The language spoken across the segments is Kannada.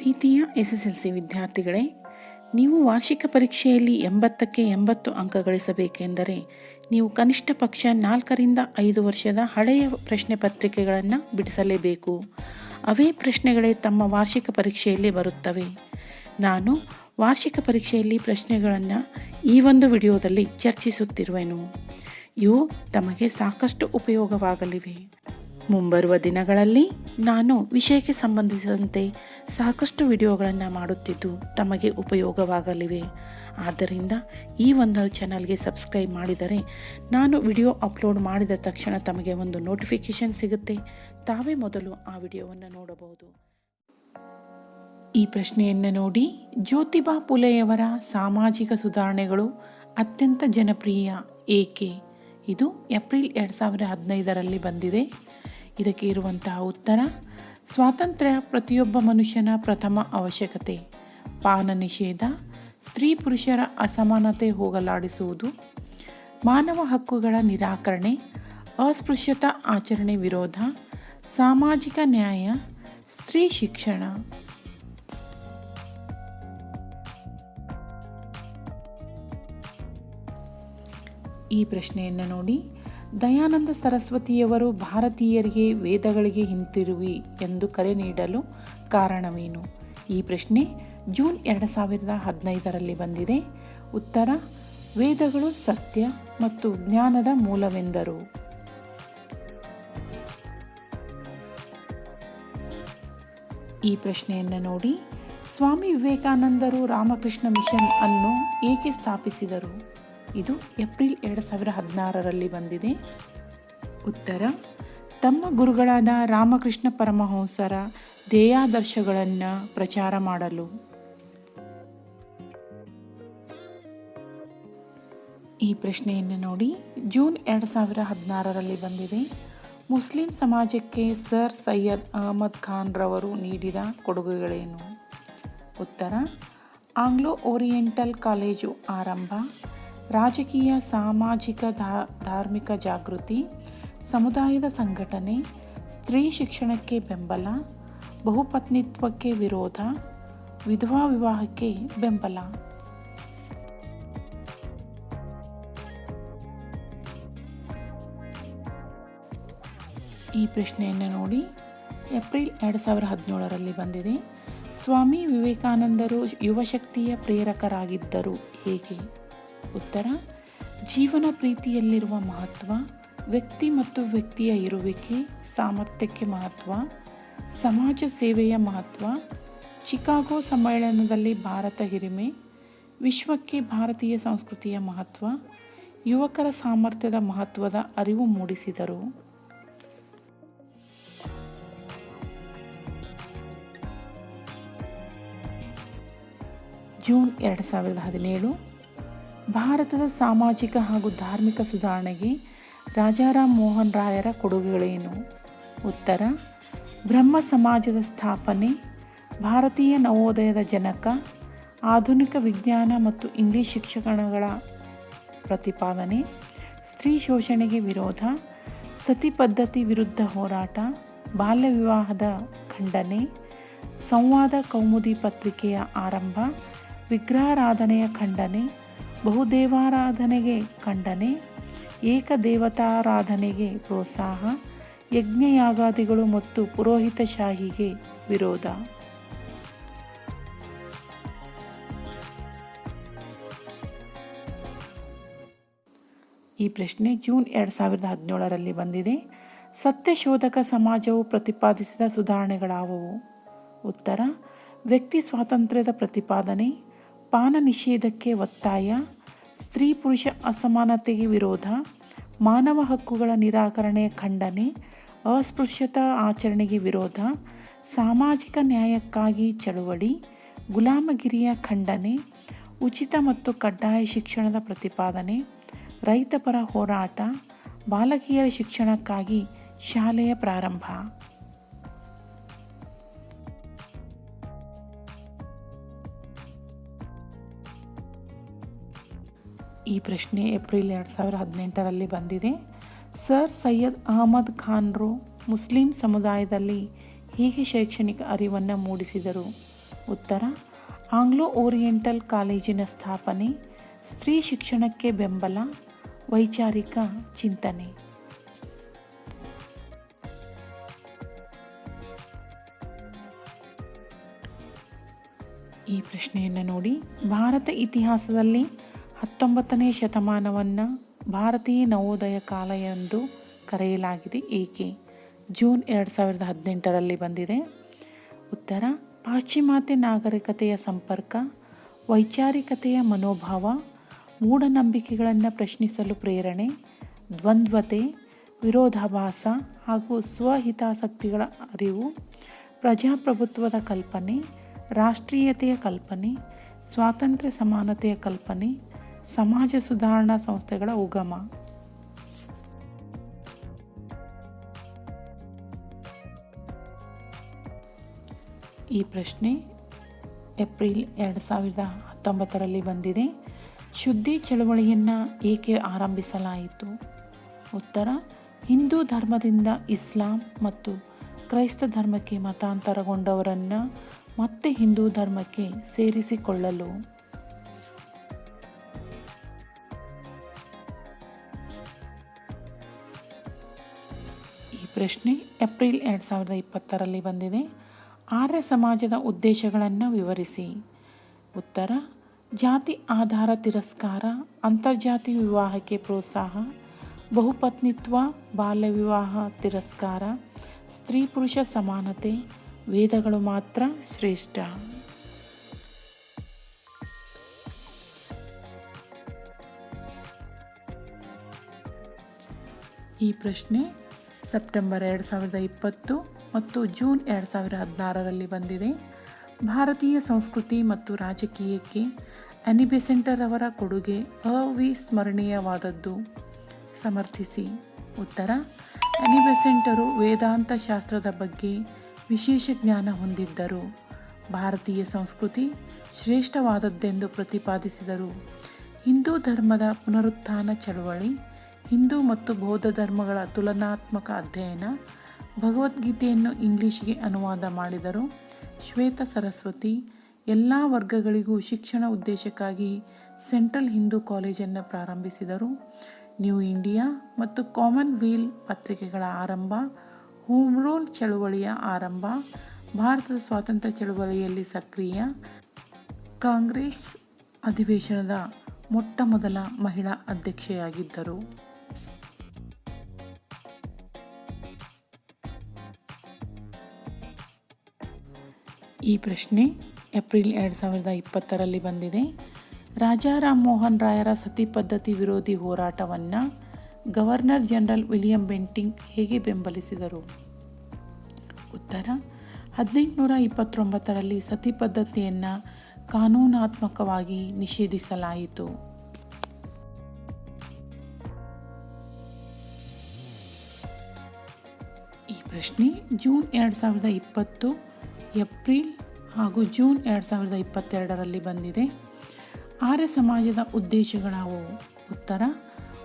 ಪ್ರೀತಿಯ ಎಸ್ ಎಸ್ ಎಲ್ ಸಿ ವಿದ್ಯಾರ್ಥಿಗಳೇ, ನೀವು ವಾರ್ಷಿಕ ಪರೀಕ್ಷೆಯಲ್ಲಿ ಎಂಬತ್ತಕ್ಕೆ ಎಂಬತ್ತು ಅಂಕ ಗಳಿಸಬೇಕೆಂದರೆ ನೀವು ಕನಿಷ್ಠ ಪಕ್ಷ ನಾಲ್ಕರಿಂದ ಐದು ವರ್ಷದ ಹಳೆಯ ಪ್ರಶ್ನೆ ಪತ್ರಿಕೆಗಳನ್ನು ಬಿಡಿಸಲೇಬೇಕು. ಅವೇ ಪ್ರಶ್ನೆಗಳೇ ತಮ್ಮ ವಾರ್ಷಿಕ ಪರೀಕ್ಷೆಯಲ್ಲಿ ಬರುತ್ತವೆ. ನಾನು ವಾರ್ಷಿಕ ಪರೀಕ್ಷೆಯಲ್ಲಿ ಪ್ರಶ್ನೆಗಳನ್ನು ಈ ಒಂದು ವಿಡಿಯೋದಲ್ಲಿ ಚರ್ಚಿಸುತ್ತಿರುವೆನು. ಇವು ತಮಗೆ ಸಾಕಷ್ಟು ಉಪಯೋಗವಾಗಲಿವೆ. ಮುಂಬರುವ ದಿನಗಳಲ್ಲಿ ನಾನು ವಿಷಯಕ್ಕೆ ಸಂಬಂಧಿಸಿದಂತೆ ಸಾಕಷ್ಟು ವಿಡಿಯೋಗಳನ್ನು ಮಾಡುತ್ತಿದ್ದು ತಮಗೆ ಉಪಯೋಗವಾಗಲಿವೆ. ಆದ್ದರಿಂದ ಈ ಒಂದು ಚಾನಲ್ಗೆ ಸಬ್ಸ್ಕ್ರೈಬ್ ಮಾಡಿದರೆ ನಾನು ವಿಡಿಯೋ ಅಪ್ಲೋಡ್ ಮಾಡಿದ ತಕ್ಷಣ ತಮಗೆ ಒಂದು ನೋಟಿಫಿಕೇಷನ್ ಸಿಗುತ್ತೆ. ತಾವೇ ಮೊದಲು ಆ ವಿಡಿಯೋವನ್ನು ನೋಡಬಹುದು. ಈ ಪ್ರಶ್ನೆಯನ್ನು ನೋಡಿ ಜ್ಯೋತಿಬಾ ಪುಲೆಯವರ ಸಾಮಾಜಿಕ ಸುಧಾರಣೆಗಳು ಅತ್ಯಂತ ಜನಪ್ರಿಯ. ಏಕೆ? ಇದು ಏಪ್ರಿಲ್ ಎರಡು ಸಾವಿರದ ಹದಿನೈದರಲ್ಲಿ ಬಂದಿದೆ. ಇದಕ್ಕೆ ಇರುವಂತಹ ಉತ್ತರ, ಸ್ವಾತಂತ್ರ್ಯ ಪ್ರತಿಯೊಬ್ಬ ಮನುಷ್ಯನ ಪ್ರಥಮ ಅವಶ್ಯಕತೆ. ಪಾನ ನಿಷೇಧ, ಸ್ತ್ರೀ ಪುರುಷರ ಅಸಮಾನತೆ ಹೋಗಲಾಡಿಸುವುದು, ಮಾನವ ಹಕ್ಕುಗಳ ನಿರಾಕರಣೆ, ಅಸ್ಪೃಶ್ಯತಾ ಆಚರಣೆ ವಿರೋಧ, ಸಾಮಾಜಿಕ ನ್ಯಾಯ, ಸ್ತ್ರೀ ಶಿಕ್ಷಣ. ಈ ಪ್ರಶ್ನೆಯನ್ನು ನೋಡಿ ದಯಾನಂದ ಸರಸ್ವತಿಯವರು ಭಾರತೀಯರಿಗೆ ವೇದಗಳಿಗೆ ಹಿಂತಿರುಗಿ ಎಂದು ಕರೆ ನೀಡಲು ಕಾರಣವೇನು? ಈ ಪ್ರಶ್ನೆ ಜೂನ್ ಎರಡು ಸಾವಿರದ ಹದಿನೈದರಲ್ಲಿ ಬಂದಿದೆ. ಉತ್ತರ, ವೇದಗಳು ಸತ್ಯ ಮತ್ತು ಜ್ಞಾನದ ಮೂಲವೆಂದರು. ಈ ಪ್ರಶ್ನೆಯನ್ನು ನೋಡಿ ಸ್ವಾಮಿ ವಿವೇಕಾನಂದರು ರಾಮಕೃಷ್ಣ ಮಿಷನ್ ಅನ್ನು ಏಕೆ ಸ್ಥಾಪಿಸಿದರು? ಇದು ಏಪ್ರಿಲ್ ಎರಡು ಸಾವಿರ ಹದಿನಾರರಲ್ಲಿ ಬಂದಿದೆ. ಉತ್ತರ, ತಮ್ಮ ಗುರುಗಳಾದ ರಾಮಕೃಷ್ಣ ಪರಮಹಂಸರ ಧ್ಯೇಯಾದರ್ಶಗಳನ್ನು ಪ್ರಚಾರ ಮಾಡಲು. ಈ ಪ್ರಶ್ನೆಯನ್ನು ನೋಡಿ ಜೂನ್ ಎರಡು ಸಾವಿರ ಹದಿನಾರರಲ್ಲಿ ಬಂದಿದೆ. ಮುಸ್ಲಿಂ ಸಮಾಜಕ್ಕೆ ಸರ್ ಸೈಯದ್ ಅಹಮದ್ ಖಾನ್ ರವರು ನೀಡಿದ ಕೊಡುಗೆಗಳೇನು? ಉತ್ತರ, ಆಂಗ್ಲೋ ಓರಿಯೆಂಟಲ್ ಕಾಲೇಜು ಆರಂಭ. ರಾಜಕೀಯ, ಸಾಮಾಜಿಕ ಧಾರ್ಮಿಕ ಜಾಗೃತಿ, ಸಮುದಾಯದ ಸಂಘಟನೆ, ಸ್ತ್ರೀ ಶಿಕ್ಷಣಕ್ಕೆ ಬೆಂಬಲ, ಬಹುಪತ್ನಿತ್ವಕ್ಕೆ ವಿರೋಧ, ವಿಧವಾ ವಿವಾಹಕ್ಕೆ ಬೆಂಬಲ. ಈ ಪ್ರಶ್ನೆಯನ್ನು ನೋಡಿ ಏಪ್ರಿಲ್ ಎರಡು ಸಾವಿರದ ಹದಿನೇಳರಲ್ಲಿ ಬಂದಿದೆ. ಸ್ವಾಮಿ ವಿವೇಕಾನಂದರು ಯುವಶಕ್ತಿಯ ಪ್ರೇರಕರಾಗಿದ್ದರು. ಹೇಗೆ? ಉತ್ತರ, ಜೀವನ ಪ್ರೀತಿಯಲ್ಲಿರುವ ಮಹತ್ವ, ವ್ಯಕ್ತಿ ಮತ್ತು ವ್ಯಕ್ತಿಯ ಇರುವಿಕೆ, ಸಾಮರ್ಥ್ಯಕ್ಕೆ ಮಹತ್ವ, ಸಮಾಜ ಸೇವೆಯ ಮಹತ್ವ, ಚಿಕಾಗೋ ಸಮ್ಮೇಳನದಲ್ಲಿ ಭಾರತ ಹಿರಿಮೆ, ವಿಶ್ವಕ್ಕೆ ಭಾರತೀಯ ಸಂಸ್ಕೃತಿಯ ಮಹತ್ವ, ಯುವಕರ ಸಾಮರ್ಥ್ಯದ ಮಹತ್ವದ ಅರಿವು ಮೂಡಿಸಿದರು. ಜೂನ್ ಎರಡು ಸಾವಿರದ ಹದಿನೇಳು ಭಾರತದ ಸಾಮಾಜಿಕ ಹಾಗೂ ಧಾರ್ಮಿಕ ಸುಧಾರಣೆಗೆ ರಾಜಾರಾಮ್ ಮೋಹನ್ ರಾಯರ ಕೊಡುಗೆಗಳೇನು? ಉತ್ತರ, ಬ್ರಹ್ಮ ಸಮಾಜದ ಸ್ಥಾಪನೆ, ಭಾರತೀಯ ನವೋದಯದ ಜನಕ, ಆಧುನಿಕ ವಿಜ್ಞಾನ ಮತ್ತು ಇಂಗ್ಲಿಷ್ ಶಿಕ್ಷಣಗಳ ಪ್ರತಿಪಾದನೆ, ಸ್ತ್ರೀ ಶೋಷಣೆಗೆ ವಿರೋಧ, ಸತಿ ಪದ್ಧತಿ ವಿರುದ್ಧ ಹೋರಾಟ, ಬಾಲ್ಯ ವಿವಾಹದ ಖಂಡನೆ, ಸಂವಾದ ಕೌಮುದಿ ಪತ್ರಿಕೆಯ ಆರಂಭ, ವಿಗ್ರಹಾರಾಧನೆಯ ಖಂಡನೆ ಬಹುದೇವಾರಾಧನೆಗೆ ಖಂಡನೆ, ಏಕದೇವತಾರಾಧನೆಗೆ ಪ್ರೋತ್ಸಾಹ, ಯಜ್ಞಯಾಗಾದಿಗಳು ಮತ್ತು ಪುರೋಹಿತಶಾಹಿಗೆ ವಿರೋಧ. ಈ ಪ್ರಶ್ನೆ ಜೂನ್ ಎರಡು ಸಾವಿರದ ಹದಿನೇಳರಲ್ಲಿ ಬಂದಿದೆ. ಸತ್ಯಶೋಧಕ ಸಮಾಜವು ಪ್ರತಿಪಾದಿಸಿದ ಸುಧಾರಣೆಗಳಾವುವು? ಉತ್ತರ, ವ್ಯಕ್ತಿ ಸ್ವಾತಂತ್ರ್ಯದ ಪ್ರತಿಪಾದನೆ ಪಾನ ನಿಷೇಧಕ್ಕೆ ಒತ್ತಾಯ, ಸ್ತ್ರೀ ಪುರುಷ ಅಸಮಾನತೆಗೆ ವಿರೋಧ, ಮಾನವ ಹಕ್ಕುಗಳ ನಿರಾಕರಣೆಯ ಖಂಡನೆ, ಅಸ್ಪೃಶ್ಯತಾ ಆಚರಣೆಗೆ ವಿರೋಧ, ಸಾಮಾಜಿಕ ನ್ಯಾಯಕ್ಕಾಗಿ ಚಳುವಳಿ, ಗುಲಾಮಗಿರಿಯ ಖಂಡನೆ, ಉಚಿತ ಮತ್ತು ಕಡ್ಡಾಯ ಶಿಕ್ಷಣದ ಪ್ರತಿಪಾದನೆ ರೈತಪರ ಹೋರಾಟ, ಬಾಲಕಿಯರ ಶಿಕ್ಷಣಕ್ಕಾಗಿ ಶಾಲೆಯ ಪ್ರಾರಂಭ. ಈ ಪ್ರಶ್ನೆ ಏಪ್ರಿಲ್ ಎರಡು ಸಾವಿರ ಹದಿನೆಂಟರಲ್ಲಿ ಬಂದಿದೆ. ಸರ್ ಸೈಯದ್ ಅಹಮದ್ ಖಾನ್ರು ಮುಸ್ಲಿಂ ಸಮುದಾಯದಲ್ಲಿ ಹೀಗೆ ಶೈಕ್ಷಣಿಕ ಅರಿವನ್ನು ಮೂಡಿಸಿದರು. ಉತ್ತರ, ಆಂಗ್ಲೋ ಓರಿಯೆಂಟಲ್ ಕಾಲೇಜಿನ ಸ್ಥಾಪನೆ, ಸ್ತ್ರೀ ಶಿಕ್ಷಣಕ್ಕೆ ಬೆಂಬಲ, ವೈಚಾರಿಕ ಚಿಂತನೆ. ಈ ಪ್ರಶ್ನೆಯನ್ನು ನೋಡಿ ಭಾರತ ಇತಿಹಾಸದಲ್ಲಿ ಹತ್ತೊಂಬತ್ತನೇ ಶತಮಾನವನ್ನು ಭಾರತೀಯ ನವೋದಯ ಕಾಲ ಎಂದು ಕರೆಯಲಾಗಿದೆ. ಏಕೆ? ಜೂನ್ ಎರಡು ಸಾವಿರದ ಹದಿನೆಂಟರಲ್ಲಿ ಬಂದಿದೆ. ಉತ್ತರ, ಪಾಶ್ಚಿಮಾತ್ಯ ನಾಗರಿಕತೆಯ ಸಂಪರ್ಕ, ವೈಚಾರಿಕತೆಯ ಮನೋಭಾವ, ಮೂಢನಂಬಿಕೆಗಳನ್ನು ಪ್ರಶ್ನಿಸಲು ಪ್ರೇರಣೆ, ದ್ವಂದ್ವತೆ, ವಿರೋಧಾಭಾಸ ಹಾಗೂ ಸ್ವಹಿತಾಸಕ್ತಿಗಳ ಅರಿವು, ಪ್ರಜಾಪ್ರಭುತ್ವದ ಕಲ್ಪನೆ, ರಾಷ್ಟ್ರೀಯತೆಯ ಕಲ್ಪನೆ, ಸ್ವಾತಂತ್ರ್ಯ ಸಮಾನತೆಯ ಕಲ್ಪನೆ ಸಮಾಜ ಸುಧಾರಣಾ ಸಂಸ್ಥೆಗಳ ಉಗಮ. ಈ ಪ್ರಶ್ನೆ ಏಪ್ರಿಲ್ ಎರಡು ಸಾವಿರದ ಹತ್ತೊಂಬತ್ತರಲ್ಲಿ ಬಂದಿದೆ. ಶುದ್ಧಿ ಚಳವಳಿಯನ್ನು ಏಕೆ ಆರಂಭಿಸಲಾಯಿತು? ಉತ್ತರ, ಹಿಂದೂ ಧರ್ಮದಿಂದ ಇಸ್ಲಾಂ ಮತ್ತು ಕ್ರೈಸ್ತ ಧರ್ಮಕ್ಕೆ ಮತಾಂತರಗೊಂಡವರನ್ನು ಮತ್ತೆ ಹಿಂದೂ ಧರ್ಮಕ್ಕೆ ಸೇರಿಸಿಕೊಳ್ಳಲು. ಪ್ರಶ್ನೆ ಏಪ್ರಿಲ್ ಎರಡು ಸಾವಿರದ ಇಪ್ಪತ್ತರಲ್ಲಿ ಬಂದಿದೆ. ಆರ್ಯ ಸಮಾಜದ ಉದ್ದೇಶಗಳನ್ನು ವಿವರಿಸಿ. ಉತ್ತರ, ಜಾತಿ ಆಧಾರ ತಿರಸ್ಕಾರ ಅಂತರ್ಜಾತಿ ವಿವಾಹಕ್ಕೆ ಪ್ರೋತ್ಸಾಹ, ಬಹುಪತ್ನಿತ್ವ, ಬಾಲ್ಯ ವಿವಾಹ ತಿರಸ್ಕಾರ, ಸ್ತ್ರೀ ಪುರುಷ ಸಮಾನತೆ, ವೇದಗಳು ಮಾತ್ರ ಶ್ರೇಷ್ಠ. ಈ ಪ್ರಶ್ನೆ ಸೆಪ್ಟೆಂಬರ್ ಎರಡು ಸಾವಿರದ ಇಪ್ಪತ್ತು ಮತ್ತು ಜೂನ್ ಎರಡು ಸಾವಿರದ ಹದಿನಾರರಲ್ಲಿ ಬಂದಿದೆ. ಭಾರತೀಯ ಸಂಸ್ಕೃತಿ ಮತ್ತು ರಾಜಕೀಯಕ್ಕೆ ಅನಿಬೆಸೆಂಟರ್ ಅವರ ಕೊಡುಗೆ ಅವಿಸ್ಮರಣೀಯವಾದದ್ದು. ಸಮರ್ಥಿಸಿ. ಉತ್ತರ. ಅನಿಬೆಸೆಂಟರು ವೇದಾಂತ ಶಾಸ್ತ್ರದ ಬಗ್ಗೆ ವಿಶೇಷ ಜ್ಞಾನ ಹೊಂದಿದ್ದರು. ಭಾರತೀಯ ಸಂಸ್ಕೃತಿ ಶ್ರೇಷ್ಠವಾದದ್ದೆಂದು ಪ್ರತಿಪಾದಿಸಿದರು. ಹಿಂದೂ ಧರ್ಮದ ಪುನರುತ್ಥಾನ ಚಳವಳಿ ಹಿಂದೂ ಮತ್ತು ಬೌದ್ಧ ಧರ್ಮಗಳ ತುಲನಾತ್ಮಕ ಅಧ್ಯಯನ ಭಗವದ್ಗೀತೆಯನ್ನು ಇಂಗ್ಲಿಷ್ಗೆ ಅನುವಾದ ಮಾಡಿದರು. ಶ್ವೇತ ಸರಸ್ವತಿ ಎಲ್ಲ ವರ್ಗಗಳಿಗೂ ಶಿಕ್ಷಣ ಉದ್ದೇಶಕ್ಕಾಗಿ ಸೆಂಟ್ರಲ್ ಹಿಂದೂ ಕಾಲೇಜನ್ನು ಪ್ರಾರಂಭಿಸಿದರು. ನ್ಯೂ ಇಂಡಿಯಾ ಮತ್ತು ಕಾಮನ್ವೆಲ್ ಪತ್ರಿಕೆಗಳ ಆರಂಭ, ಹೋಮ್ ರೂಲ್ ಚಳುವಳಿಯ ಆರಂಭ, ಭಾರತದ ಸ್ವಾತಂತ್ರ್ಯ ಚಳುವಳಿಯಲ್ಲಿ ಸಕ್ರಿಯ, ಕಾಂಗ್ರೆಸ್ ಅಧಿವೇಶನದ ಮೊಟ್ಟ ಮೊದಲ ಮಹಿಳಾ ಅಧ್ಯಕ್ಷೆಯಾಗಿದ್ದರು. ಈ ಪ್ರಶ್ನೆ ಏಪ್ರಿಲ್ ಎರಡು ಸಾವಿರದ ಇಪ್ಪತ್ತರಲ್ಲಿ ಬಂದಿದೆ. ರಾಜಾ ರಾಮ್ ಮೋಹನ್ ರಾಯರ ಸತಿ ಪದ್ಧತಿ ವಿರೋಧಿ ಹೋರಾಟವನ್ನು ಗವರ್ನರ್ ಜನರಲ್ ವಿಲಿಯಂ ಬೆಂಟಿಂಗ್ ಹೇಗೆ ಬೆಂಬಲಿಸಿದರು? ಉತ್ತರ, ಹದಿನೆಂಟುನೂರ ಇಪ್ಪತ್ತೊಂಬತ್ತರಲ್ಲಿ ಸತಿ ಪದ್ಧತಿಯನ್ನು ಕಾನೂನಾತ್ಮಕವಾಗಿ ನಿಷೇಧಿಸಲಾಯಿತು. ಈ ಪ್ರಶ್ನೆ ಜೂನ್ ಎರಡು ಸಾವಿರದ ಇಪ್ಪತ್ತು ಏಪ್ರಿಲ್ ಹಾಗೂ ಜೂನ್ ಎರಡು ಸಾವಿರದ ಇಪ್ಪತ್ತೆರಡರಲ್ಲಿ ಬಂದಿದೆ. ಆರ್ಯ ಸಮಾಜದ ಉದ್ದೇಶಗಳ ಉತ್ತರ,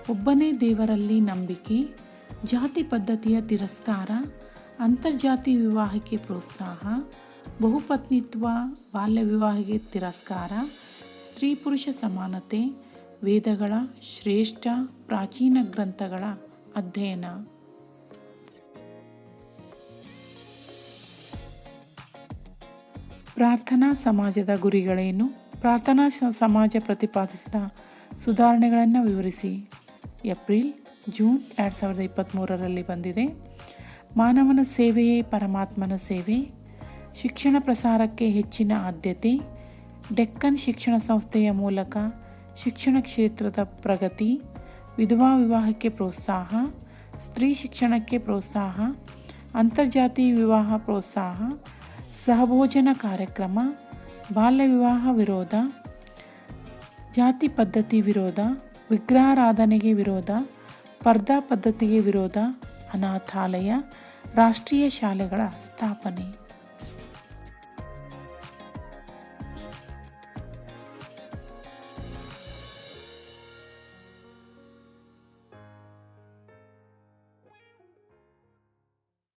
ಒಬ್ಬನೇ ದೇವರಲ್ಲಿ ನಂಬಿಕೆ, ಜಾತಿ ಪದ್ಧತಿಯ ತಿರಸ್ಕಾರ ಅಂತರ್ಜಾತಿ ವಿವಾಹಕ್ಕೆ ಪ್ರೋತ್ಸಾಹ, ಬಹುಪತ್ನಿತ್ವ, ಬಾಲ್ಯ ವಿವಾಹಕ್ಕೆ ತಿರಸ್ಕಾರ, ಸ್ತ್ರೀ ಪುರುಷ ಸಮಾನತೆ, ವೇದಗಳ ಶ್ರೇಷ್ಠ ಪ್ರಾಚೀನ ಗ್ರಂಥಗಳ ಅಧ್ಯಯನ. ಪ್ರಾರ್ಥನಾ ಸಮಾಜದ ಗುರಿಗಳೇನು? ಪ್ರಾರ್ಥನಾ ಸಮಾಜ ಪ್ರತಿಪಾದಿಸಿದ ಸುಧಾರಣೆಗಳನ್ನು ವಿವರಿಸಿ. ಏಪ್ರಿಲ್, ಜೂನ್ ಎರಡು ಸಾವಿರದ ಇಪ್ಪತ್ತ್ಮೂರರಲ್ಲಿ ಬಂದಿದೆ. ಮಾನವನ ಸೇವೆಯೇ ಪರಮಾತ್ಮನ ಸೇವೆ. ಶಿಕ್ಷಣ ಪ್ರಸಾರಕ್ಕೆ ಹೆಚ್ಚಿನ ಆದ್ಯತೆ. ಡೆಕ್ಕನ್ ಶಿಕ್ಷಣ ಸಂಸ್ಥೆಯ ಮೂಲಕ ಶಿಕ್ಷಣ ಕ್ಷೇತ್ರದ ಪ್ರಗತಿ. ವಿಧವಾ ವಿವಾಹಕ್ಕೆ ಪ್ರೋತ್ಸಾಹ. ಸ್ತ್ರೀ ಶಿಕ್ಷಣಕ್ಕೆ ಪ್ರೋತ್ಸಾಹ. ಅಂತರ್ಜಾತಿ ವಿವಾಹ ಪ್ರೋತ್ಸಾಹ. ಸಹಭೋಜನ ಕಾರ್ಯಕ್ರಮ, ಬಾಲ್ಯ ವಿವಾಹ ವಿರೋಧ, ಜಾತಿ ಪದ್ಧತಿ ವಿರೋಧ, ವಿಗ್ರಹಾರಾಧನೆಗೆ ವಿರೋಧ ಸ್ಪರ್ಧಾ ಪದ್ಧತಿಗೆ ವಿರೋಧ, ಅನಾಥಾಲಯ, ರಾಷ್ಟ್ರೀಯ ಶಾಲೆಗಳ ಸ್ಥಾಪನೆ.